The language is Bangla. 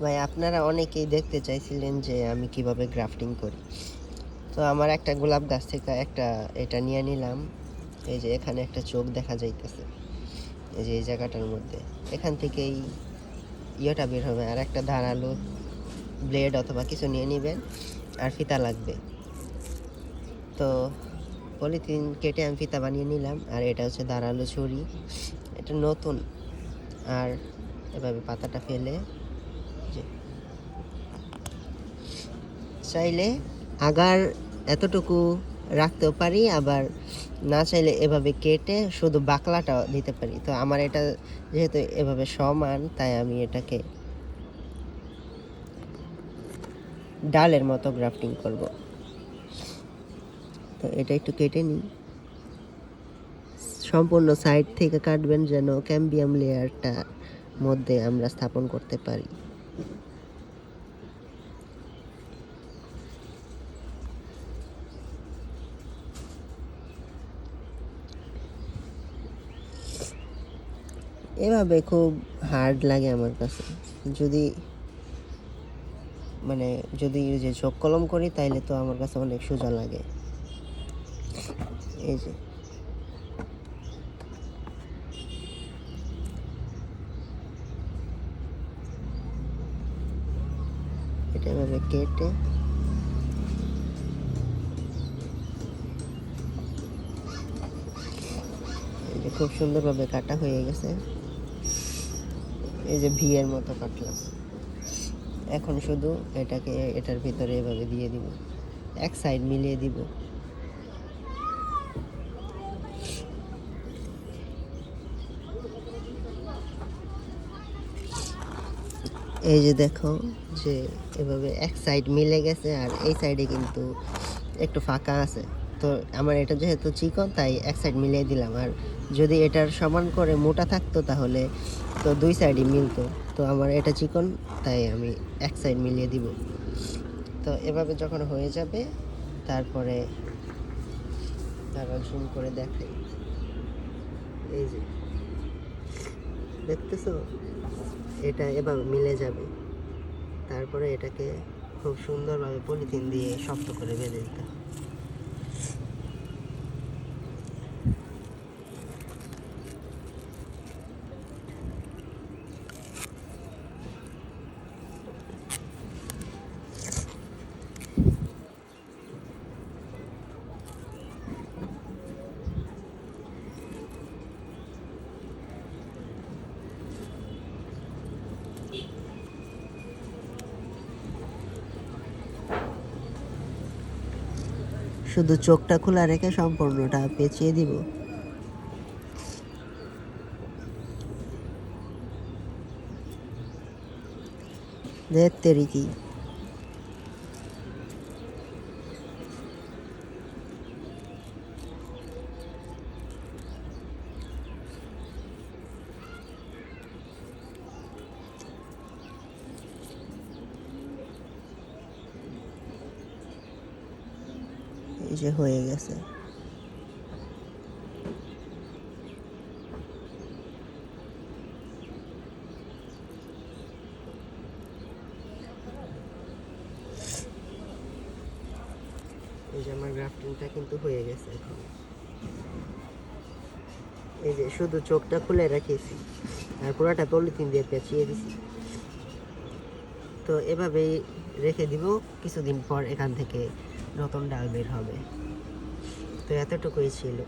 ভাই, আপনারা অনেকেই দেখতে চাইছিলেন যে আমি কীভাবে গ্রাফটিং করি। তো আমার একটা গোলাপ গাছ থেকে একটা এটা নিয়ে নিলাম। এই যে এখানে একটা চোখ দেখা যাইতেছে। এই যে এই জায়গাটার মধ্যে। এখান থেকেই ইয়েটা বের হবে। আর একটা ধারালো ব্লেড অথবা কিছু নিয়ে নেবেন, আর ফিতা লাগবে। তো পলিথিন কেটে আমি ফিতা বানিয়ে নিলাম। আর এটা হচ্ছে ধারালো ছুরি। এটা নতুন। আর এভাবে পাতাটা ফেলে চাইলে আগার এতটুকু রাখতেও পারি, আবার না চাইলে এভাবে কেটে শুধু বাকলাটা দিতে পারি। তো আমার এটা যেহেতু এভাবে সমান, তাই আমি এটাকে ডালের মতো গ্রাফটিং করব। তো এটা একটু কেটে নিই। সম্পূর্ণ সাইড থেকে কাটবেন যেন ক্যাম্বিয়াম লেয়ারটা মধ্যে আমরা স্থাপন করতে পারি। এভাবে খুব হার্ড লাগে আমার কাছে। যদি মানে যদি যে চোখ কলম করি, তাইলে তো আমার কাছে অনেক সোজা লাগে। এই যে। এটা এভাবে কেটে খুব সুন্দরভাবে কাটা হয়ে গেছে। এই যে ভি এর মতো কাটলাম। এখন শুধু এটাকে, এটার ভিতরে এভাবে দিয়ে দিব। এক সাইড মিলিয়ে দিব। এই যে দেখো যে এভাবে এক সাইড মিলে গেছে আর এই সাইডে কিন্তু একটু ফাঁকা আছে। তো আমার এটা যেহেতু চিকন, তাই এক সাইড মিলিয়ে দিলাম। আর যদি এটার সমান করে মোটা থাকতো তাহলে তো দুই সাইডই মিলতো। তো আমার এটা চিকন, তাই আমি এক সাইড মিলিয়ে দিব। তো এভাবে যখন হয়ে যাবে, তারপরে তারা জুম করে দেখাই। এই যে, দেখতেছো? এটা এভাবে মিলে যাবে। তারপরে এটাকে খুব সুন্দরভাবে পলিথিন দিয়ে শক্ত করে বেঁধে দিতে হবে। শুধু চোখটা খোলা রেখে সম্পূর্ণটা পেঁচিয়ে দিব। দেখতে রীতি যে হয়ে গেছে। এই যে আমার গ্রাফটিংটা কিন্তু হয়ে গেছে এখন। এই যে শুধু চোখটা খুলে রেখেছি, আর পুরোটা পলিথিন দিয়ে পেঁচিয়ে দিছি। তো এভাবেই রেখে দিব কিছুদিন পর এখান থেকে। নতুন ডাল বের হবে। তো এতটুকুই ছিল।